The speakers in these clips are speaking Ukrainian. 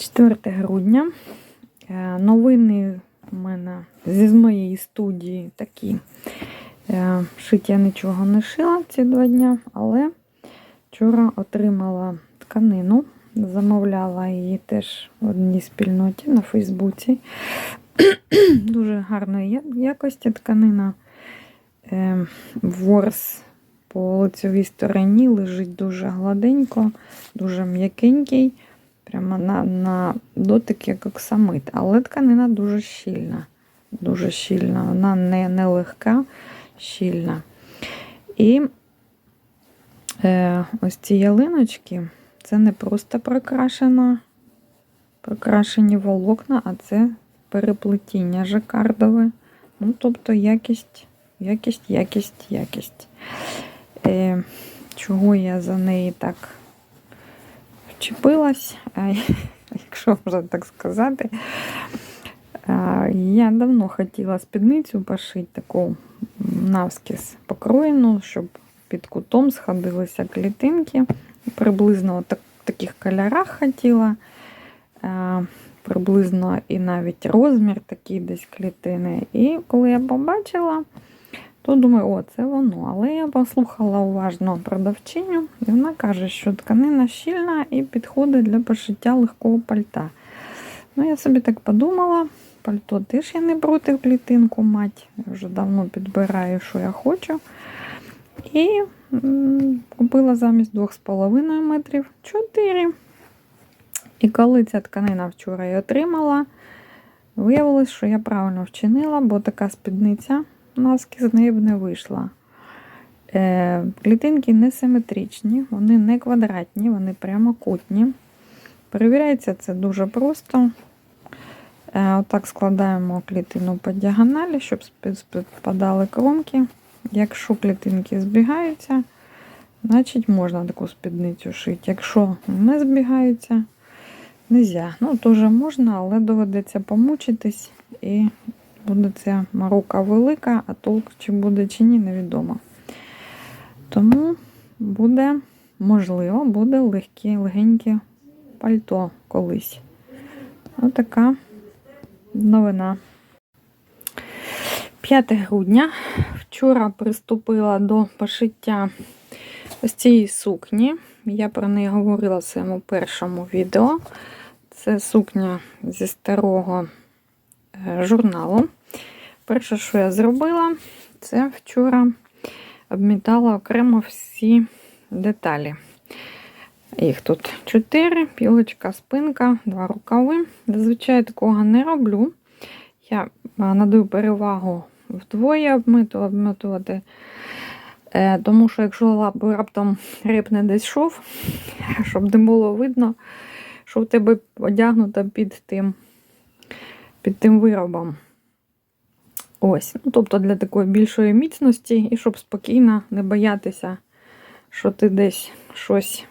4 грудня. Е, Новини у мене зі моєї студії такі. Е, Шить я нічого не шила ці два дні, але вчора отримала тканину. Замовляла її теж в одній спільноті на Фейсбуці. Дуже гарної якості тканина. Е, Ворс по лицевій стороні лежить дуже гладенько, дуже м'якенький. Прямо на, на дотик, як оксамит. Але тканина дуже щільна. Дуже щільна. Вона не, не легка, щільна. І е, ось ці ялиночки це не просто прокрашено, прокрашені волокна, а це переплетіння жакардове. Ну, тобто якість, якість, якість, якість. Е, чого я за неї так вчепилась, якщо можна так сказати. Я давно хотіла спідницю пошити таку навскіз покроєну, щоб під кутом сходилися клітинки. Приблизно в таких кольорах хотіла. Приблизно і навіть розмір такий десь клітини. І коли я побачила, то думаю, о, це воно. Але я послухала уважно продавчиню, і вона каже, що тканина щільна і підходить для пошиття легкого пальта. Ну, я собі так подумала, пальто теж я не проти клітинку мать. Я вже давно підбираю, що я хочу. І купила замість 2,5 метрів 4. І коли ця тканина вчора я отримала, виявилось, що я правильно вчинила, бо така спідниця наски з неї б не вийшла. Е, клітинки не симетричні, вони не квадратні, вони прямокутні. Перевіряється це дуже просто. Е, отак складаємо клітину по діагоналі, щоб співпадали кромки. Якщо клітинки збігаються, значить можна таку спідницю шити. Якщо не збігаються, нельзя. Ну, теж можна, але доведеться помучитись і буде ця морока велика, а толк чи буде чи ні, невідомо. Тому буде, можливо, буде легке, легеньке пальто колись. Отака новина. 5 грудня. Вчора приступила до пошиття ось цієї сукні. Я про неї говорила в своєму першому відео. Це сукня зі старого журналу. Перше, що я зробила, це вчора обмітала окремо всі деталі. Їх тут чотири, пілочка, спинка, два рукави. Зазвичай такого не роблю. Я надаю перевагу вдвоє обмиту, обмитувати. Е, тому що якщо раптом рипне десь шов, щоб не було видно, що в тебе одягнуто під тим, під тим виробом. Ось, ну, тобто для такої більшої міцності, і щоб спокійно не боятися, що ти десь щось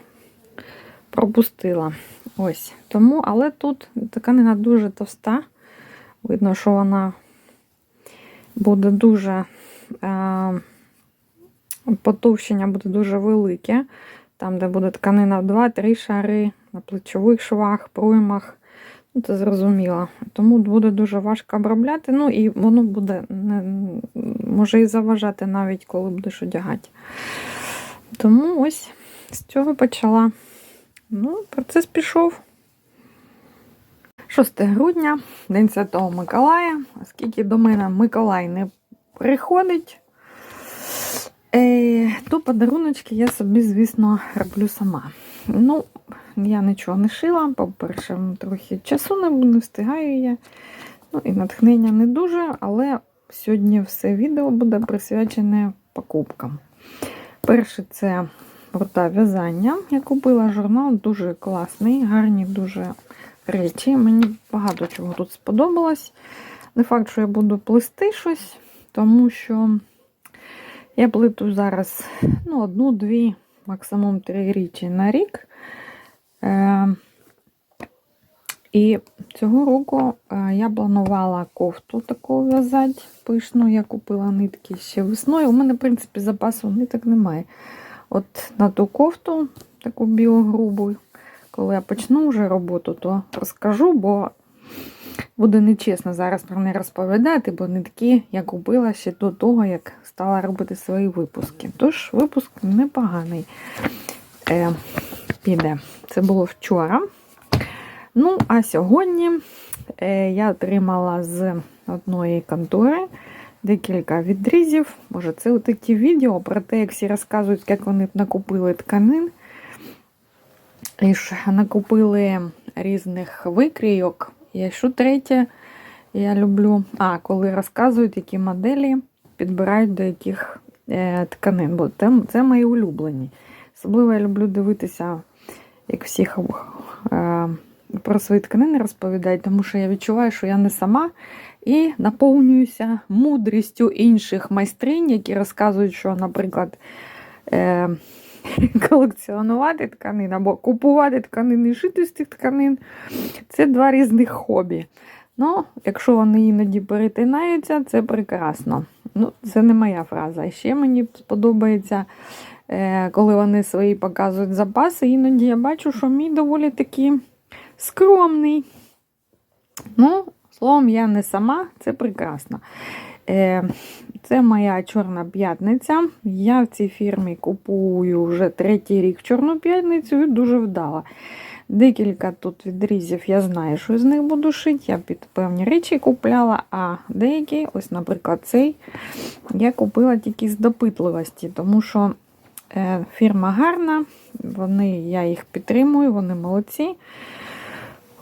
пропустила. Ось. Тому, але тут тканина дуже товста. Видно, що вона буде дуже е, потовщення буде дуже велике. Там, де буде тканина в 2-3 шари, на плечових швах, проймах. Це зрозуміло. Тому буде дуже важко обробляти. Ну і воно буде не, може і заважати навіть, коли будеш одягати. Тому ось з цього почала. Ну, процес пішов. 6 грудня, День Святого Миколая, оскільки до мене Миколай не приходить, е, то подаруночки я собі, звісно, роблю сама. Ну, я нічого не шила, по-перше, трохи часу не, не встигаю я. Ну і натхнення не дуже, але сьогодні все відео буде присвячене покупкам. Перше, це прута в'язання. Я купила журнал, дуже класний, гарні дуже речі. Мені багато чого тут сподобалось. Не факт, що я буду плести щось, тому що я плету зараз ну, одну-дві, максимум три річі на рік. Е, і цього року е, я планувала кофту таку в'язати пишну. Я купила нитки ще весною. У мене, в принципі, запасу ниток немає. От на ту кофту, таку білу грубу, коли я почну вже роботу, то розкажу, бо буде нечесно зараз про неї розповідати, бо не такі я купила ще до того, як стала робити свої випуски. Тож випуск непоганий е, піде. Це було вчора. Ну, а сьогодні е, я отримала з одної контори декілька відрізів. Може, це такі відео про те, як всі розказують, як вони накупили тканин. І ж накупили різних викрійок. І що третє, я люблю, а коли розказують, які моделі підбирають до яких е, тканин. Бо це, це мої улюблені. Особливо я люблю дивитися, як всіх е, про свої тканини розповідають, тому що я відчуваю, що я не сама і наповнююся мудрістю інших майстринь, які розказують, що, наприклад, е, колекціонувати тканин або купувати тканини і шити з цих тканин це два різних хобі. Ну, якщо вони іноді перетинаються, це прекрасно. Ну, Це не моя фраза. Ще мені сподобається, е, коли вони свої показують запаси, іноді я бачу, що мій доволі таки скромний. Ну, словом, я не сама, це прекрасно. Це моя чорна п'ятниця. Я в цій фірмі купую вже третій рік чорну п'ятницю і дуже вдала. Декілька тут відрізів я знаю, що з них буду шити. Я під певні речі купляла, а деякі, ось, наприклад, цей, я купила тільки з допитливості, тому що е, фірма гарна, вони, я їх підтримую, вони молодці.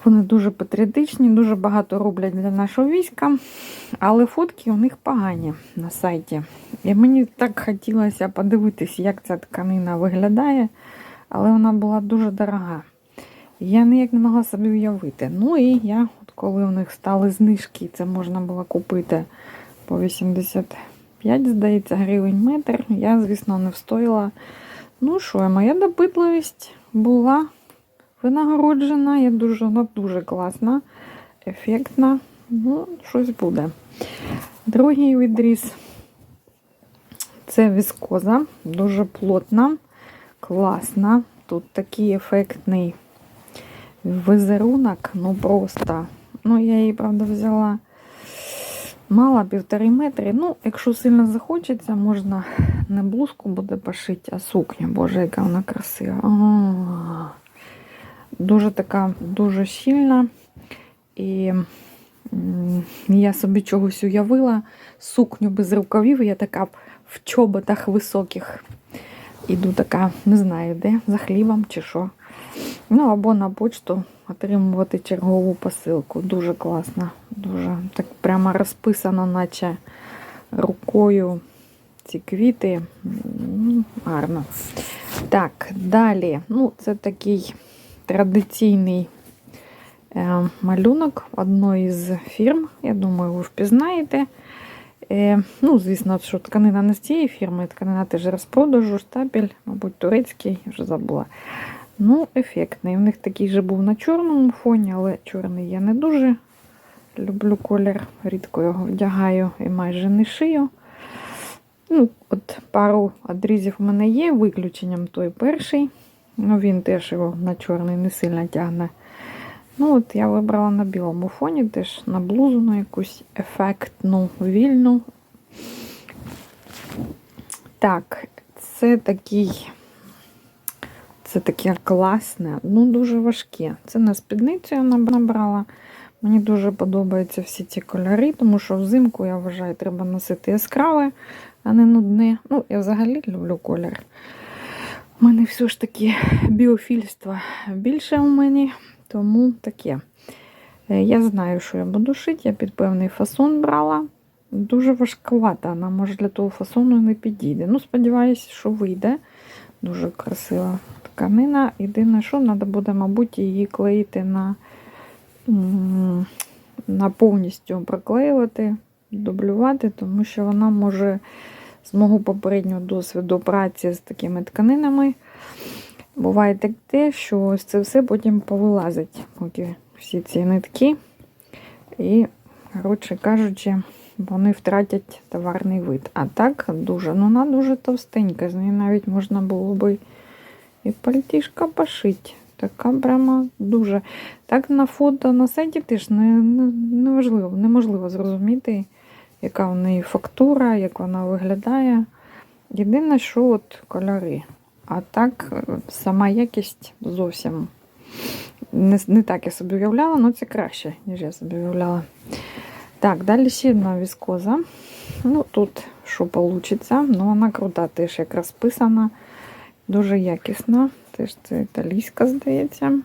Вони дуже патріотичні, дуже багато роблять для нашого війська, але фотки у них погані на сайті. І мені так хотілося подивитися, як ця тканина виглядає, але вона була дуже дорога. Я ніяк не могла собі уявити. Ну і я, от коли у них стали знижки, це можна було купити по 85, здається, гривень метр. Я, звісно, не встояла. Ну що, моя допитливість була винагороджена. Я дуже, вона дуже класна, ефектна. Ну, щось буде. Другий відріз це віскоза, дуже плотна, класна. Тут такий ефектний візерунок, ну просто. Ну, я її, правда, взяла мала півтори метри. Ну, якщо сильно захочеться, можна не блузку буде пошити, а сукню. Боже, яка вона красива. А-а-а. Дуже така, дуже щільна. І я собі чогось уявила. Сукню без рукавів. Я така в чоботах високих. Іду така, не знаю де, за хлібом чи що. Ну, або на почту отримувати чергову посилку. Дуже класно. Дуже так прямо розписано, наче рукою ці квіти. Гарно. Так, далі. Ну, це такий традиційний е, малюнок одної з фірм. Я думаю, ви впізнаєте. Е, ну, звісно, що тканина не з цієї фірми, тканина теж розпродажу, штабель, мабуть, турецький, вже забула. Ну, ефектний. У них такий же був на чорному фоні, але чорний я не дуже люблю колір. Рідко його вдягаю і майже не шию. Ну, от Пару одрізів у мене є, виключенням той перший. Ну, Він теж його на чорний не сильно тягне. Ну, от Я вибрала на білому фоні, теж на блузу на якусь ефектну, вільну. Так, це такий. Це таке класне, ну дуже важке. Це на спідницю я набрала. Мені дуже подобаються всі ці кольори, тому що взимку, я вважаю, треба носити яскраве, а не нудне. Ну, я взагалі люблю колір. У мене все ж таки біофільства більше у мені, тому таке. Е, Я знаю, що я буду шити, я під певний фасон брала. Дуже важковата, вона може для того фасону не підійде. Ну, сподіваюся, що вийде. Дуже красива тканина. Єдине, що треба буде, мабуть, її клеїти на, на повністю проклеювати, дублювати, тому що вона може з мого попереднього досвіду праці з такими тканинами. Буває так те, що ось це все потім повилазить, поки всі ці нитки. І, коротше кажучи, вони втратять товарний вид. А так дуже, ну вона дуже товстенька, з неї навіть можна було би і пальтішка пошити. Така прямо дуже. Так на фото на сайті теж не, не, неважливо, неможливо зрозуміти, яка в неї фактура, як вона виглядає. Єдине, що от кольори. А так, е, сама якість зовсім не, не так я собі уявляла, але це краще, ніж я собі уявляла. Так, далі ще одна віскоза. Ну, тут що вийде, ну вона крута, теж як розписана, дуже якісна. Теж це італійська, здається.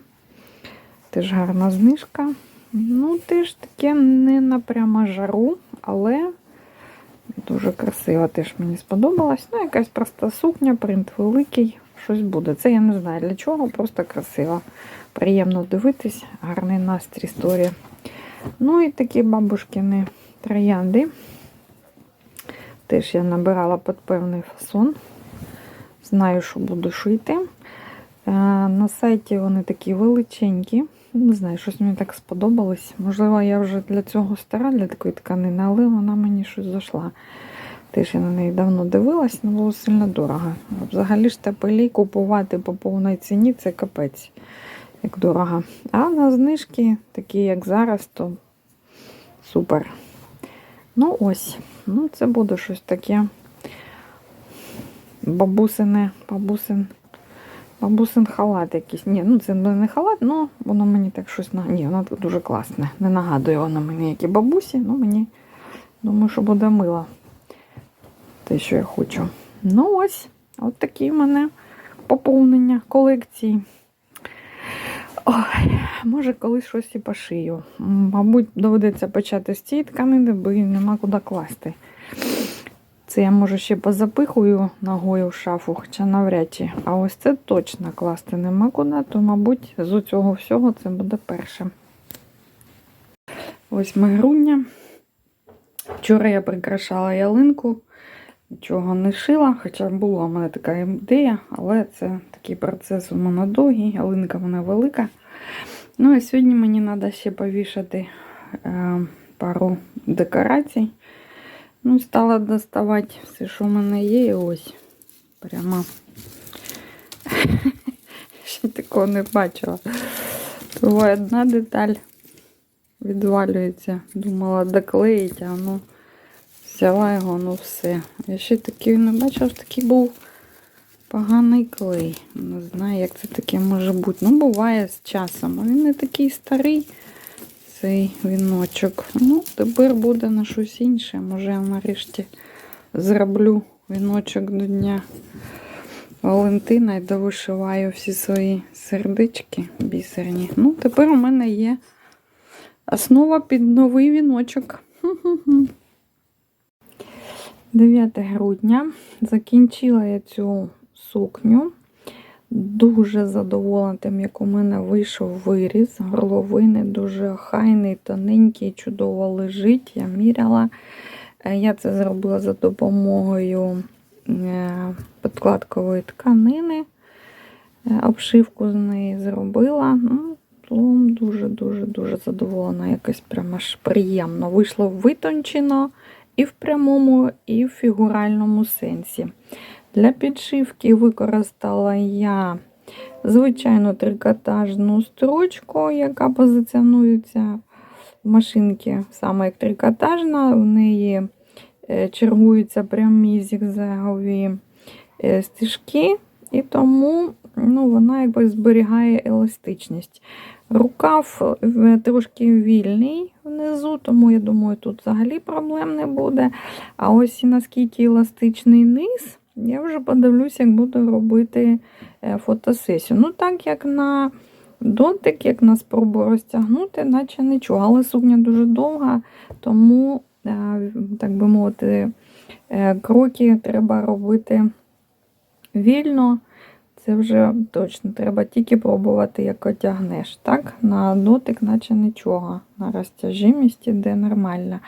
Теж гарна знижка. Ну, теж таке не на прямо жару, але дуже красиво теж мені сподобалось. Ну, якась проста сукня, принт великий, щось буде. Це я не знаю для чого, просто красиво. Приємно дивитись, гарний настрій історія. Ну і такі бабушкини троянди. Теж я набирала під певний фасон. Знаю, що буду шити. Е, На сайті вони такі величенькі. Не знаю, щось мені так сподобалось. Можливо, я вже для цього стара, для такої тканини, але вона мені щось зайшла. Теж я на неї давно дивилась, але було сильно дорого. Взагалі ж тепелі купувати по повній ціні це капець, як дорого. А на знижки, такі як зараз, то супер. Ну ось, ну це буде щось таке бабусине, бабусин, бабусин халат якийсь. Ні, ну це не халат, але воно мені так щось на. Ні, воно дуже класне. Не нагадує воно мені, які бабусі, ну мені думаю, що буде мило. Те, що я хочу. Ну ось, от такі в мене поповнення колекції. Ой, може, колись щось і пошию. Мабуть, доведеться почати з цієї тканини, бо її нема куди класти. Це я може ще позапихую ногою в шафу, хоча навряд чи. А ось це точно класти нема куди, то, мабуть, з цього всього це буде перше. 8 грудня. Вчора я прикрашала ялинку, нічого не шила, хоча була в мене така ідея, але це такий процес у мене довгий, ялинка вона велика. Ну і сьогодні мені треба ще повішати е, пару декорацій. Ну, стала доставати все, що в мене є, і ось. Прямо. Ще такого не бачила. Буває одна деталь відвалюється. Думала доклеїть, а ну взяла його, ну все. Я ще такий не бачила, що такий був поганий клей. Не знаю, як це таке може бути. Ну, буває з часом. Він не такий старий, цей віночок. Ну, тепер буде на щось інше. Може, я нарешті зроблю віночок до Дня Валентина і довишиваю всі свої сердечки бісерні. Ну, тепер у мене є основа під новий віночок. 9 грудня. Закінчила я цю сукню. Дуже задоволена тим, як у мене вийшов виріз. Горловини дуже охайний, тоненький, чудово лежить. Я міряла. Е, Я це зробила за допомогою е, підкладкової тканини. Е, Обшивку з неї зробила. Ну, дуже-дуже-дуже задоволена. Якось прямо аж приємно. Вийшло витончено і в прямому, і в фігуральному сенсі. Для підшивки використала я звичайну трикотажну строчку, яка позиціонується в машинці саме як трикотажна. В неї е, чергуються прямі зігзагові е, стежки, і тому ну, вона якби зберігає еластичність. Рукав е, трошки вільний внизу, тому я думаю, тут взагалі проблем не буде. А ось наскільки еластичний низ, я вже подивлюся, як буду робити е, фотосесію. Ну, так як на дотик, як на спробу розтягнути, наче нічого. Але сукня дуже довга, тому, е, так би мовити, е, кроки треба робити вільно. Це вже точно. Треба тільки пробувати, як отягнеш. Так, на дотик, наче нічого. На розтяжимість іде нормально.